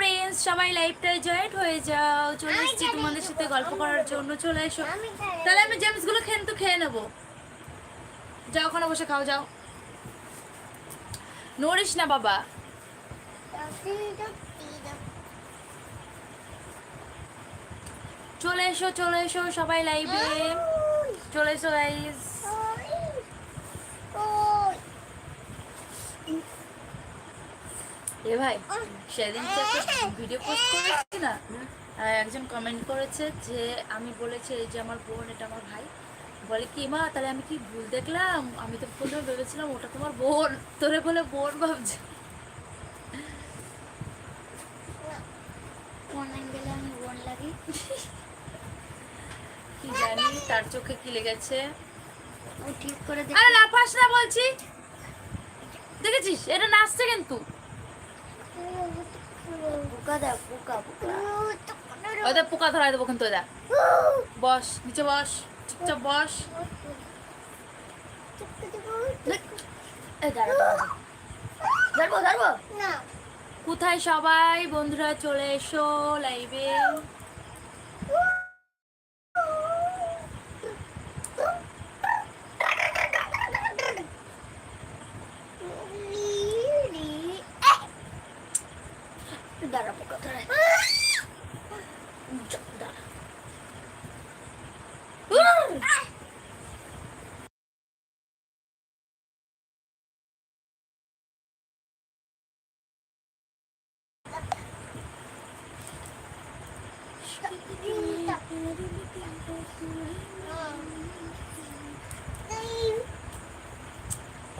Friends সবাই লাইভটায় joint হয়ে যাও। চলে এসেছি তোমাদের সাথে গল্প করার জন্য। চলে এসো। তাহলে আমি জেমসগুলো কিন্তু খেয়ে নেব। যাও ওখানে বসে খাও যাও। নড়িস না বাবা। চলে এসো চলে এসো সবাই লাইভে চলে এসো গাইস এ ভাই সেদিন তো ভিডিও পোস্ট করেছি না? একজন কমেন্ট করেছে যে আমি বলেছি এই যে আমার বোন এটা আমার ভাই। বলে কি মা তাহলে আমি কি ভুল দেখলাম? আমি তো প্রথমে ভেবেছিলাম ওটা তোমার বোন। তোরে বলে বোন ভাবছে। আমি বোন লাগি। কি জানি তার চোখে কি লেগেছে। ও ঠিক করে দেখ আরে লাফাস না বলছি। দেখেছিস? এটা নাচছে কিন্তু। পোকা পোকা পোকা ওদের পোকা ধরাই দেবো কিন্তু ওদের বস নিচে বস চুপচাপ বস কোথায় সবাই বন্ধুরা চলে এসো লাইভে দাঁড়া পোকা ধরে দাঁড়া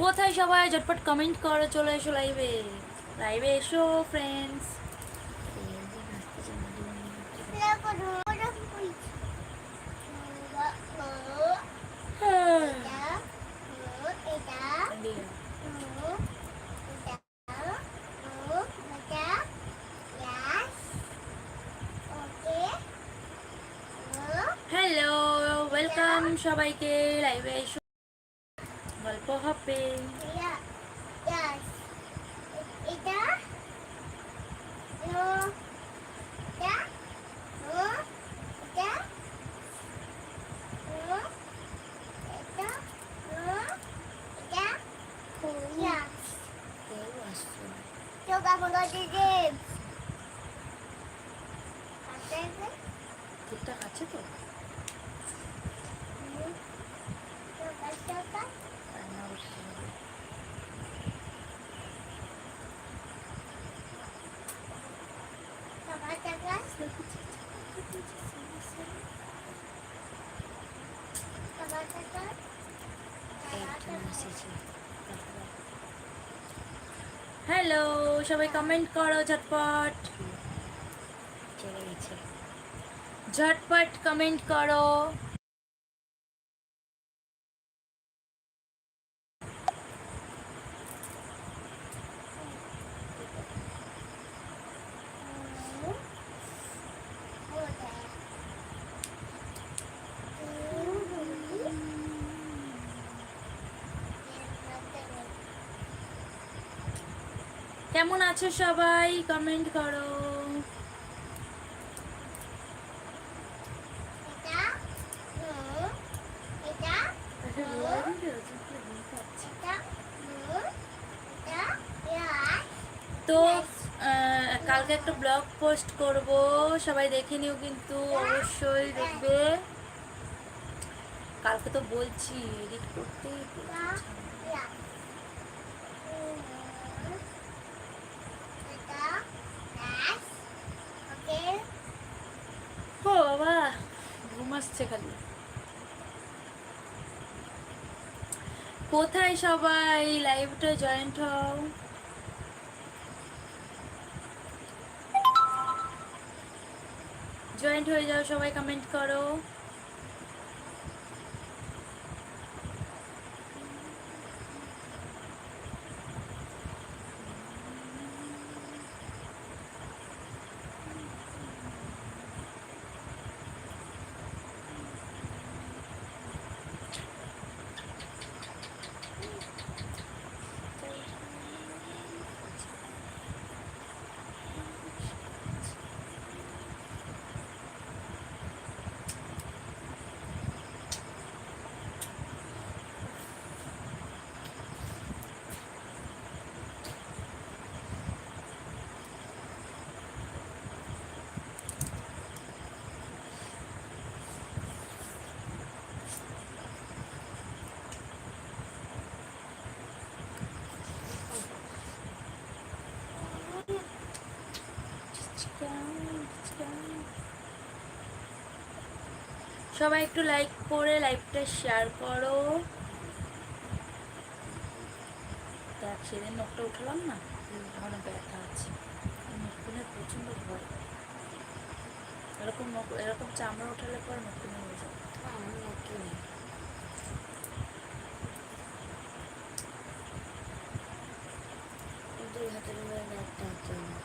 কোথায় সবাই? ঝটপট কমেন্ট করে চলে এসো লাইভে লাইভে এসো ফ্রেন্ডস সবাইকে লাইভে এসো। গল্প হবে কেউ আসছে না। ঠিকঠাক আছে তো রান্না করতে হবে। একজন এসেছে তারপর হ্যালো সবাই কমেন্ট করো ঝটপট। চলে গেছে। ঝটপট কমেন্ট করো। কেমন আছো সবাই? কমেন্ট করো। তো কালকে একটা ব্লগ পোস্ট করব। সবাই দেখে নিও কিন্তু অবশ্যই দেখবে। কালকে তো বলছি এডিট করতেই ও বাবা আসছে খালি কোথায় সবাই? লাইভটা জয়েন্ট হও। জয়েন্ট হয়ে যাও সবাই কমেন্ট করো। সবাই একটু লাইক করে লাইভটা শেয়ার করো। দেখ, সেদিন নখটা উঠালাম না? এখনও ব্যথা আছে। নখকুনের প্রচণ্ড ভয় এরকম নখ এরকম চামড়া উঠালে পর নখকুনে হয়ে যাবে আমার নাকি নেই দুই হাতের উপরে একটা হাতে নেই।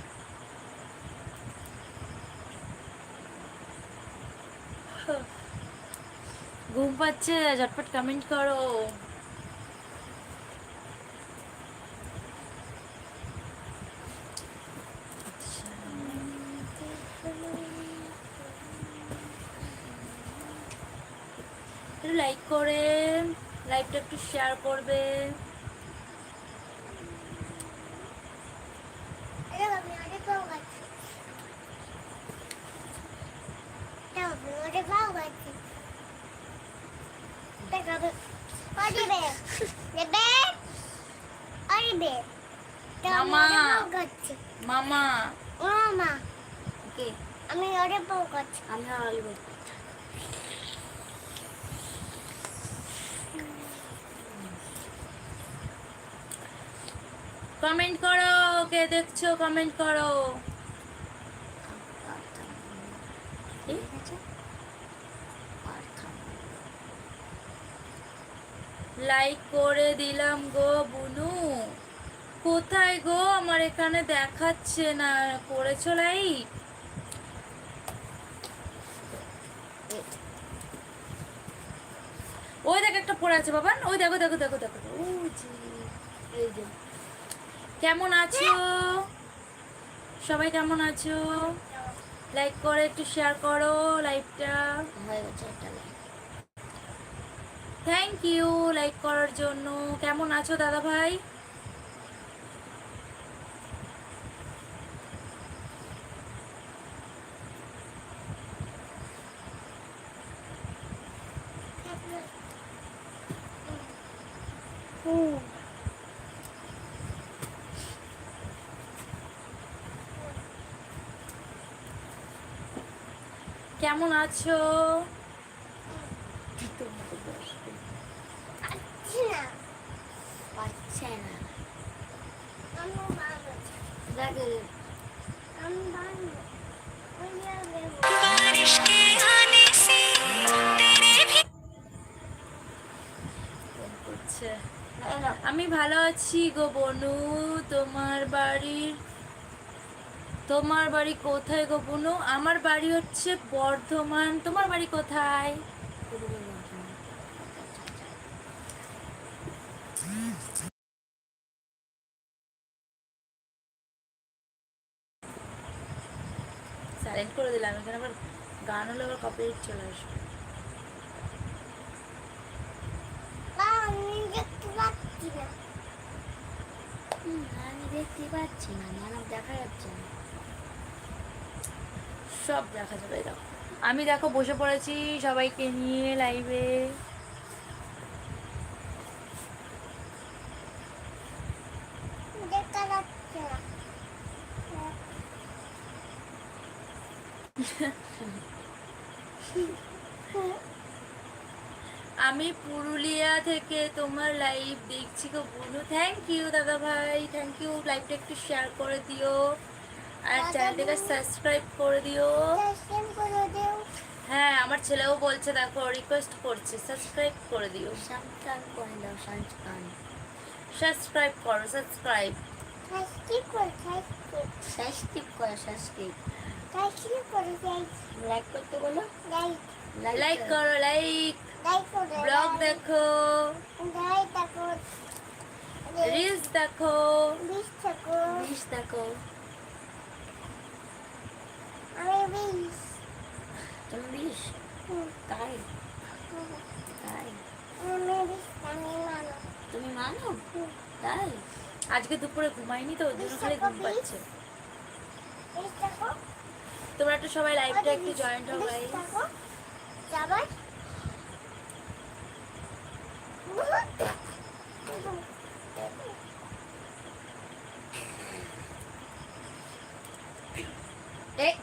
ঘুম পাচ্ছে ঝটপট কমেন্ট করো লাইক করে লাইভটা একটু শেয়ার করবে এটা আমি আরে পাও গাছি এটা আমি আরে পাও গাছি দেখাবে অরিবে দেবে অরিবে মামা। গাছি মামা। মামা। ওকে। আমি আরে পাও গাছি আমি আলবো কমেন্ট করো কে দেখছ? কমেন্ট করো। লাইক করে দিলাম গো বুনু। কোথায় গো? আমার এখানে দেখাচ্ছে না। করেছ লাইক ওই দেখ একটা পড়ে আছে বাবা। ওই দেখো দেখো দেখো দেখো কেমন আছো? সবাই কেমন আছো? লাইক করে একটু শেয়ার করো লাইভটা হয়ে গেছে একটা লাইক থ্যাংক ইউ লাইক করার জন্য। কেমন আছো দাদা ভাই? কেমন আছো? না। আমি ভালো আছি গো বনু তোমার বাড়ির তোমার বাড়ি কোথায় গো বনু? আমার বাড়ি হচ্ছে বর্ধমান। তোমার বাড়ি কোথায়? সাইলেন্ট করে দিলাম, এখানে আবার গান হলে আবার কপিরাইট চলে আসবে। দেখতে পাচ্ছি না। আমি দেখতে পাচ্ছি না মানব দেখা যাচ্ছে না। সব দেখা যাবে দেখো। আমি দেখো বসে পড়েছি সবাইকে নিয়ে লাইভে আমি পুরুলিয়া থেকে তোমার লাইভ দেখছি গো বনু। থ্যাংক ইউ দাদা ভাই। থ্যাংক ইউ লাইভটা একটু শেয়ার করে দিও। আর চ্যানেলটাকে। সাবস্ক্রাইব করে দিও। হ্যাঁ আমার ছেলেও বলছে দেখো রিকোয়েস্ট করছে সাবস্ক্রাইব করে দিও। সাবস্ক্রাইব করে দাও সাবস্ক্রাইব সাবস্ক্রাইব করো সাবস্ক্রাইব সাবস্ক্রাইব করে সাবস্ক্রাইব সাবস্ক্রাইব করে সাবস্ক্রাইব সাবস্ক্রাইব করে। লাইক করতে বলো। লাইক লাইক করো। লাইক ব্লগ দেখো। দেখো। রিলস দেখো। বিশ দেখো। বিশ তাই তাই তুমি মানো তাই আজকে দুপুরে ঘুমাইনি তো ওই খালি ঘুম পাচ্ছে। তোমরা একটু সবাই লাইভটা একটু জয়েন্ট হও যাবার এই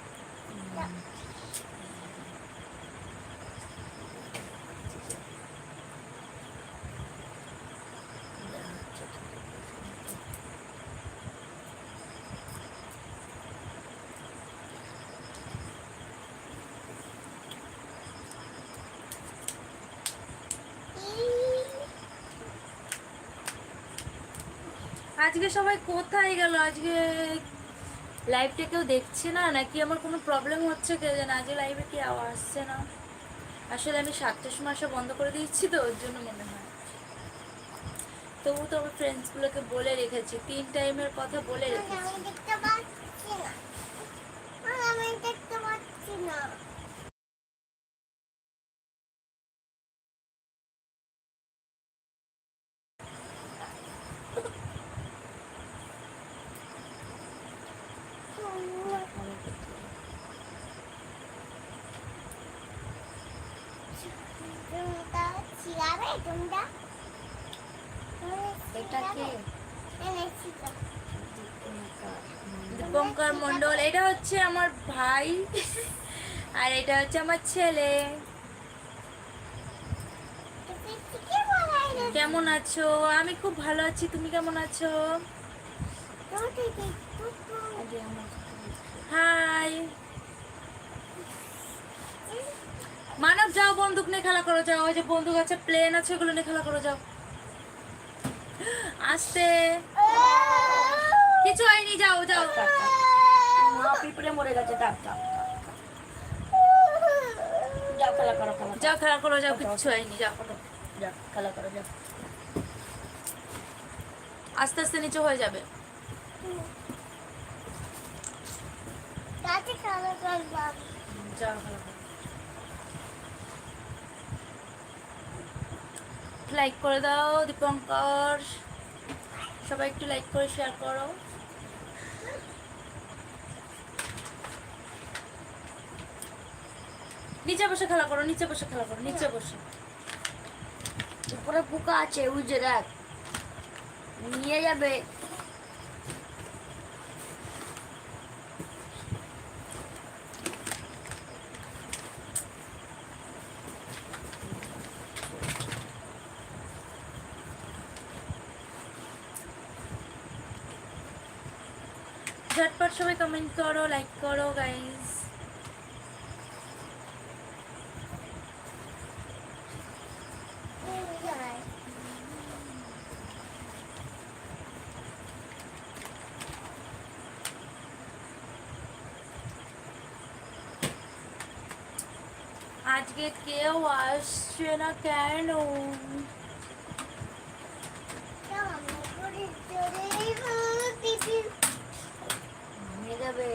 আজকে সবাই কোথায় গেল? আজকে লাইভটা কেউ দেখছে না? নাকি আমার কোনো প্রবলেম হচ্ছে কে জানে? আজকে লাইভে কি আসছে না। আসলে আমি সাতটার সময় আসা বন্ধ করে দিয়েছি তো, ওর জন্য মনে হয়। তবু তো আমার ফ্রেন্ডসগুলোকে বলে রেখেছি। তিন টাইমের কথা বলে রেখেছি আমি দেখতে পাচ্ছি না আমি দেখতে পাচ্ছি না তোমরা ছিড়াবে তোমরা এটা কে? দীপঙ্কর মন্ডল এটা হচ্ছে আমার ভাই আর এটা হচ্ছে আমার ছেলে। কেমন আছো? আমি খুব ভালো আছি তুমি কেমন আছো তুমি ঠিকই টুকু আগে আমার হাই মানব যাও বন্দুক নিয়ে খেলা করো যাও ওই যে বন্দুক আছে প্লেন আছে ওগুলো নিয়ে খেলা করো যাও। আসতে। কিছু হয়নি যাও যাও। মা পিঁপড়ে মরে গেছে ডাক ডাক যাও খেলা করো খেলা। যাও খেলা করো যাও কিচ্ছু হয়নি যাও যাও খেলা করো যাও। আস্তে আস্তে নিচে হয়ে যাবে। যাও খেলা লাইক করে দাও, দীপঙ্কর। সবাই একটু লাইক করে শেয়ার করো। নিচে বসে খেলা করো, নিচে বসে খেলা করো, নিচে বসে। উপরে পোকা আছে যে দেখ। নিয়ে যাবে। ঝটপট সবাই কমেন্ট করো লাইক করো গাইস আজকে কেউ আসছে না কেন নিয়ে যাবে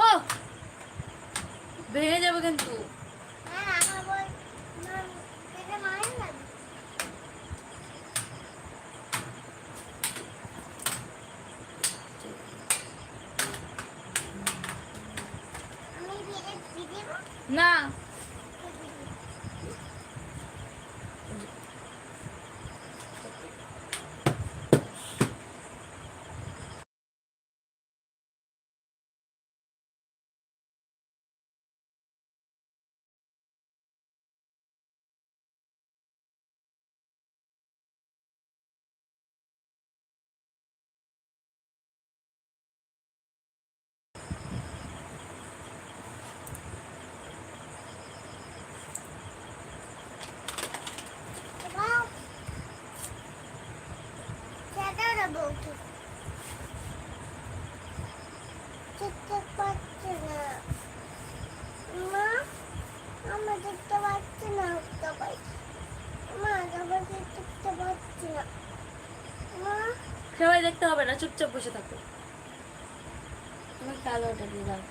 ও ভেঙে যাবে কিন্তু না দেখতে পাচ্ছি না মা আমরা দেখতে পাচ্ছি না উঠতে পারছি মা আমাদের দেখতে পাচ্ছি না মা সবাই দেখতে হবে না চুপচাপ বসে থাকো। তুমি কালোটা দিয়ে দাও।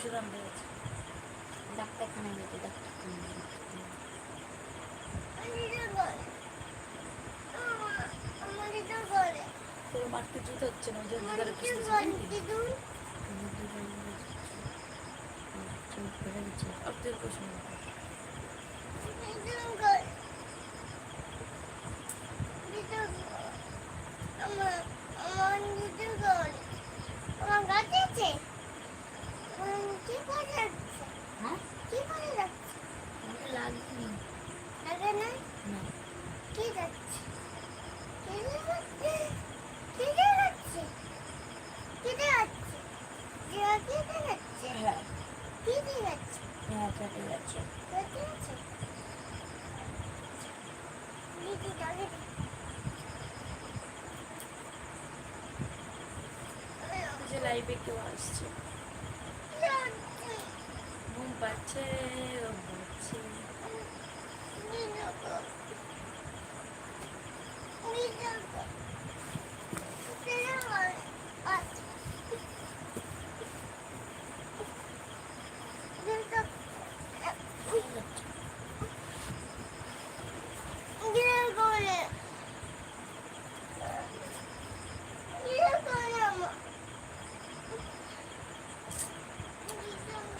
আনতে গেছে ডাক্তারখানায় গেছে ডাক্তারখানায়। তোর মারতে জুতো হচ্ছে না ওই জন্য ধরে কিছু আমার দুজন গেছে। চোখ বেড়ে গেছে। অর্ধেক বসে লাগেনি লাগে না না কি যাচ্ছে কি যাচ্ছে কি যাচ্ছে কি যাচ্ছে কি যাচ্ছে হ্যাঁ কি যাচ্ছে হ্যাঁ কেটে যাচ্ছে যে লাইভে কেউ আসছে। ঘুম পাচ্ছে ঘুম পাচ্ছে সবাই কমেন্ট করো ক্ষতি হবে না। কোনো কাজটায় যদি না বেরো যা বেরো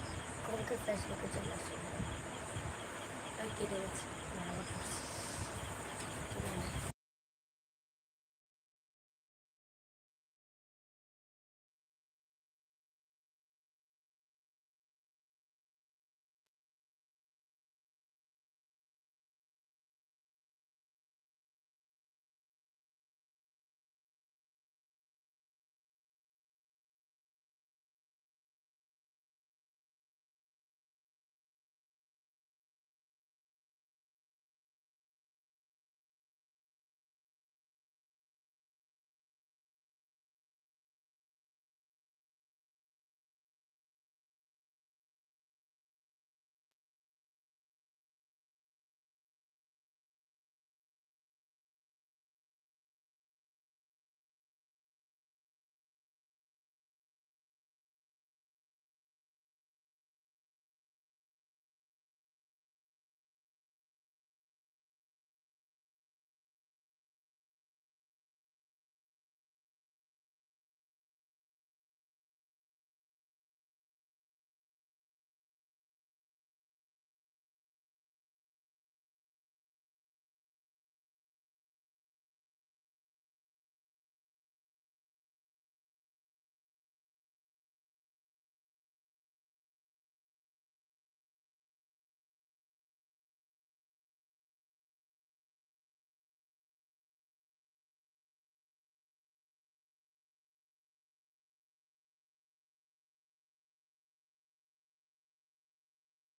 কালকে ফেসবুকে চলে আসে আর কেটে গেছে